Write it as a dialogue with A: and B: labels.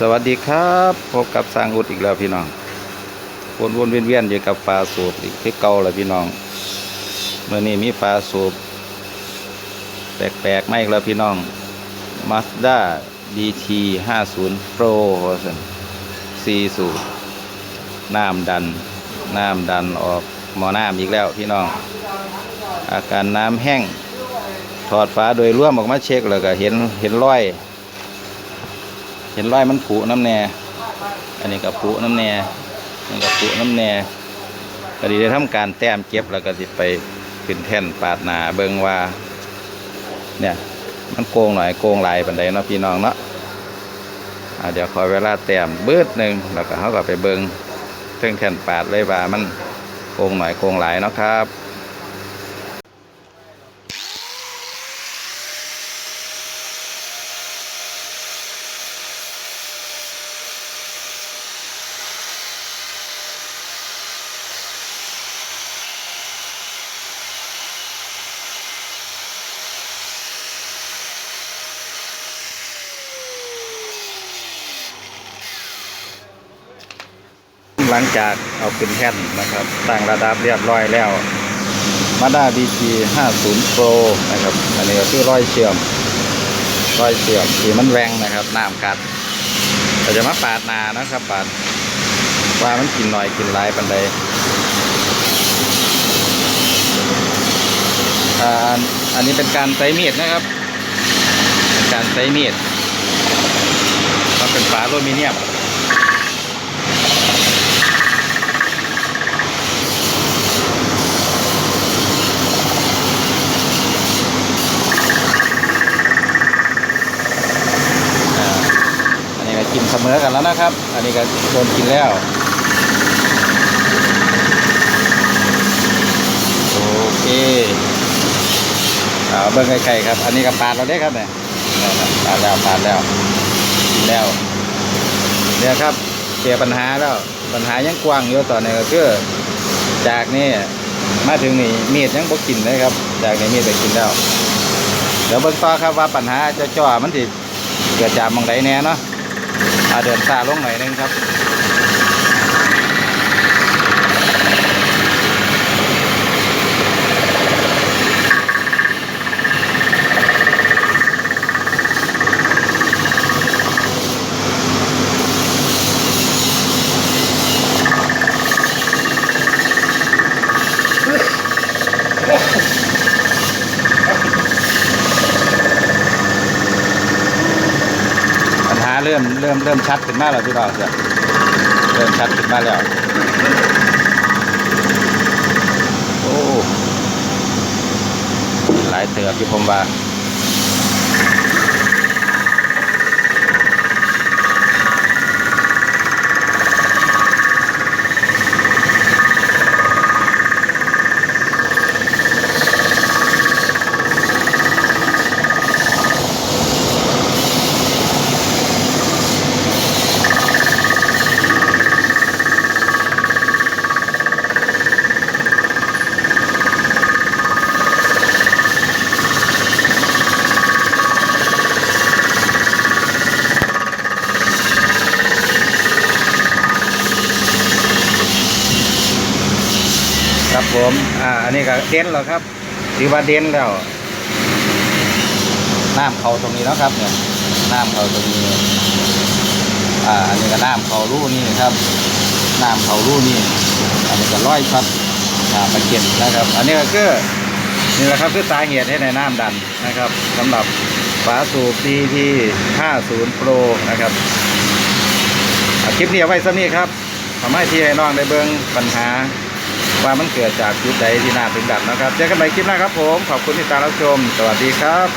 A: สวัสดีครับพบกับสร้างอุดอีกแล้วพี่น้องวนวนเวียนเวียนอยู่กับปลาสูบอีกที่เก่าแหละพี่น้องเมื่อนี้มีปลาสูบแปลกๆไม่อีกแล้วพี่น้อง Mazda DT 50 Pro สี่สูบน้ำดัน น้ำดันออกหมอน้ำอีกแล้วพี่น้อง อาการน้ำแห้งถอดฝาโดยร่วมออกมาเช็คแล้วก็เห็นเห็นรอย เห็นรอยมันผุน้ำแน่ อันนี้ก็ผุน้ำแน่อันนี้ก็ผุน้ำแน่ก็ดีได้ทำการแต้มเก็บแล้วก็สิไปขึ้นแท่นปาดหนาเบิงว่า เนี่ยมันโกงหน่อยโกงหลายปันใดเนาะพี่น้องเนาะเดี๋ยวขอเวลาแต้มเบิดหนึ่งแล้วก็เขาก็ไปเบิงเทิงแท่นปาดเลยว่ามันโกงหน่อยโกงหลายเนาะครับ หลังจากเอาขึ้นแท่นนะครับตั้งระดับเรียบร้อยแล้วมาด้า BT 50 Pro นะครับอันนี้ก็คือร้อยเชื่อมร้อยเชื่อมที่มันแรงนะครับน้ำกัดเราจะมาปาดนานะครับปาดว่ามันกินหน่อยกินหลายปันใดอันนี้เป็นการใช้มีดนะครับ การใช้มีดมันเป็นฝาอลูมิเนียม อ่าอันนี้ก็กินเส มอกันแล้วนะครับ อันนี้ก็โดนกินแล้วโอเคเอาเบิ้งไก่ครับ อันนี้ก็ปาดเราได้ครับเนี่ยนี่ครับปาดแล้วปาดแล้วกินแล้วเนี่ยครับเคลียปัญหาแล้วปัญหายังกว้างอยู่ต่อนนี้ก็คือจากนี่มาถึงนี่มีดยังบ่กินเลยครับ จากนี้มีดไปกินแล้วเดี๋ยวเบิ่งต่อครับว่าปัญหาจะจ่อมันสิเกิดจากมองใดแน่เนาะ เดินซาลงหน่อยนึงครับ ริ่มเริ่มเริ่มชัดขึ้นมาแล้วพี่น้องจ้ะเริ่มชัดขึ้นมาแล้ว โอ้หลายเติบอยู่ผมว่า ผมอ่าอันนี้ก็เด่นแล้วครับถือว่าเด่นแล้วน้ำเขาตรงนี้แล้วครับเนี่ยน้ำเขาตรงนี้อ่าอันนี้ก็น้ำเขารูนี่ครับน้ำเขารูนี่ อันนี้ก็ร้อยช็อตอ่ามาเก็บนะครับ อันนี้ก็คือนี่แหละครับคือสาเหตุให้ในน้ำดันนะครับสำหรับฝาสูบ DT 50 Pro นะครับคลิปนี้เอาไว้สักนี้ครับทำให้ที่ให้น้องได้เบิ่งปัญหา ว่ามันเกิดจากจุดใดที่น่าถึงดับนะครับ เจอกันใหม่คลิปหน้าครับผม ขอบคุณที่ตามรับชม สวัสดีครับ